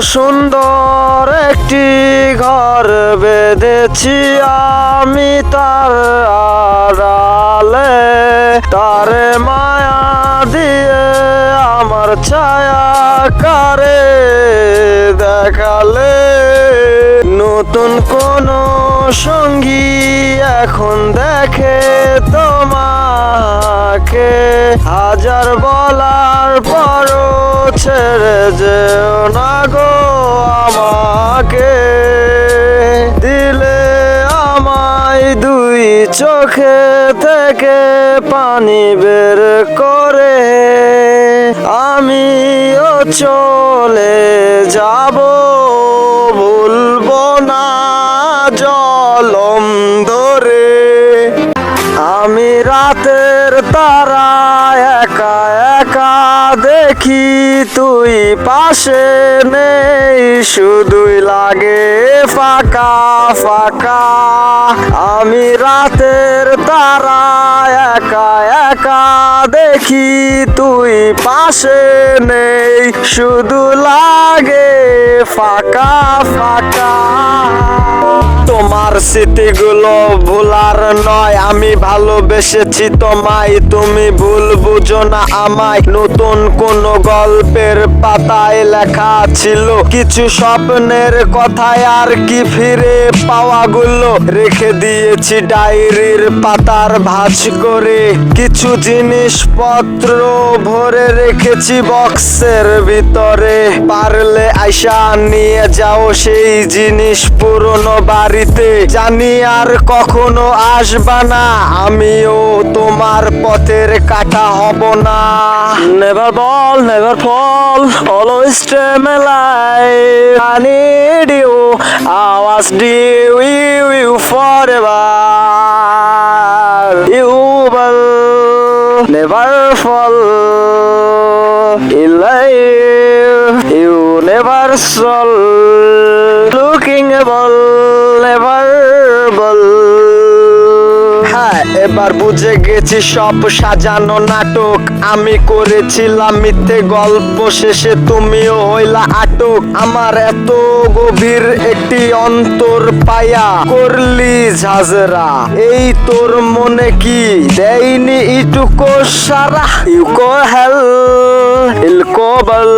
সুন্দর একটি ঘর বেঁধেছি আমি তার আড়ালে। তার মায়া দিয়ে আমার ছায়া কারে দেখালে। নতুন কোন সঙ্গী এখন দেখে তোমাকে। হাজার বলার পরও ছেড়ে যেও না গো আমাকে। দিলে আমায় দুই চোখে থেকে পানি বের করে। আমিও চলে যাব, ভুলবো না জলম ধরে আমি রাতের তারা দেখি তুই পাশে নেই, শুধুই লাগে ফাঁকা ফাঁকা। আমি রাতের তারা, একা একা। দেখি তুই পাশে নেই, শুধু লাগে ফাঁকা ফাঁকা। তোমার স্মৃতিগুলো ভুলার নয়, আমি ভালোবেসেছি তোমায়। তুমি ভুল বুঝো না আমায়। নতুন কোন গল্পের পাতায় লেখা ছিল। কিছু স্বপ্নের কথায় আর কি ফিরে পাওয়াগুলো রেখে দিয়েছি ডায়েরির পাতার ভাঁজ করে। কিছু জিনিসপত্র ভরে রেখেছি বক্সের ভিতরে। পারলে আইসা নিয়ে যাও সেই জিনিস পুরনো বাড়িতে জানি আর কখনো আসবা না। আমিও তোমার পথের কাটা হব না। Never ball never fall always stay মেলাই I do you I was you forever you ball never fall ইলাই soul looking able never ball. হ্যাঁ এবার বুঝে গেছি সব সাজানো নাটক। আমি করেছিলাম মিথ্যে গল্প, শেষে তুমিও হইলা আটক। আমার এত গভীর একটি অন্তর পায়া করলি ঝাজরা এই তোর মনে কি দেয়নি ইটুকো সারা? ইউকো হেল। ইলকো বল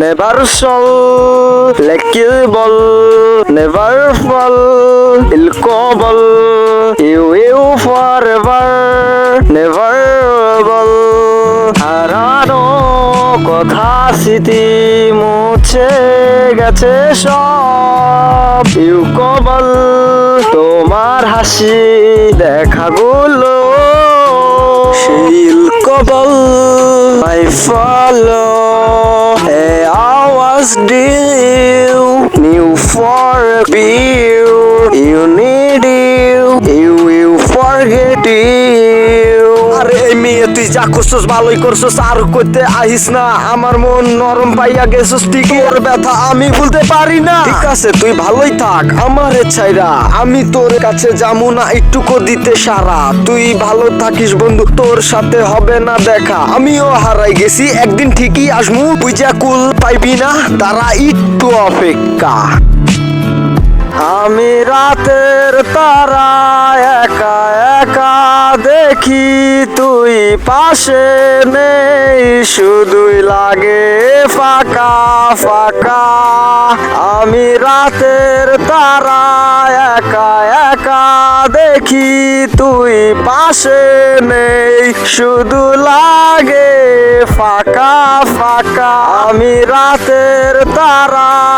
নেভার সল লেকি ball never fall ইলকো ball you you forever never will হারানো কথা স্মৃতি মুছে গেছে সব ইউ কবল তোমার হাসি দেখাগুলো শিল I follow. Hey, I was deal, new for a beer. You need তুই যা করছস, ভালোই করছস, আর করতে আহিস না। আমার মন নরম পাইয়া গেছস ব্যথা আমি বলতে পারি না। ঠিক আছে, তুই ভালোই থাক, আমার ছাইরা। আমি তোর কাছে যামু না, একটুকু দিতে সারা। তুই ভালো থাকিস, বন্ধু, তোর সাথে হবে না দেখা। আমিও হারাই গেছি, একদিন ঠিকই আসমু। বুঝা কুল পাইবি না, তারা একটু অপেক্ষা। আমি রাতের তারা একা দেখি তুই পাশে নেই, শুধুই লাগে ফাঁকা ফাঁকা। আমি রাতের তারা, একা একা। দেখি তুই পাশে নেই, শুধু লাগে ফাঁকা ফাঁকা। আমি রাতের তারা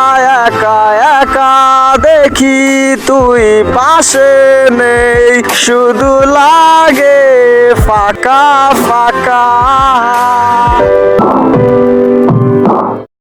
দেখি তুই পাশে নেই। শুধু লাগে ফাঁকা ফাঁকা।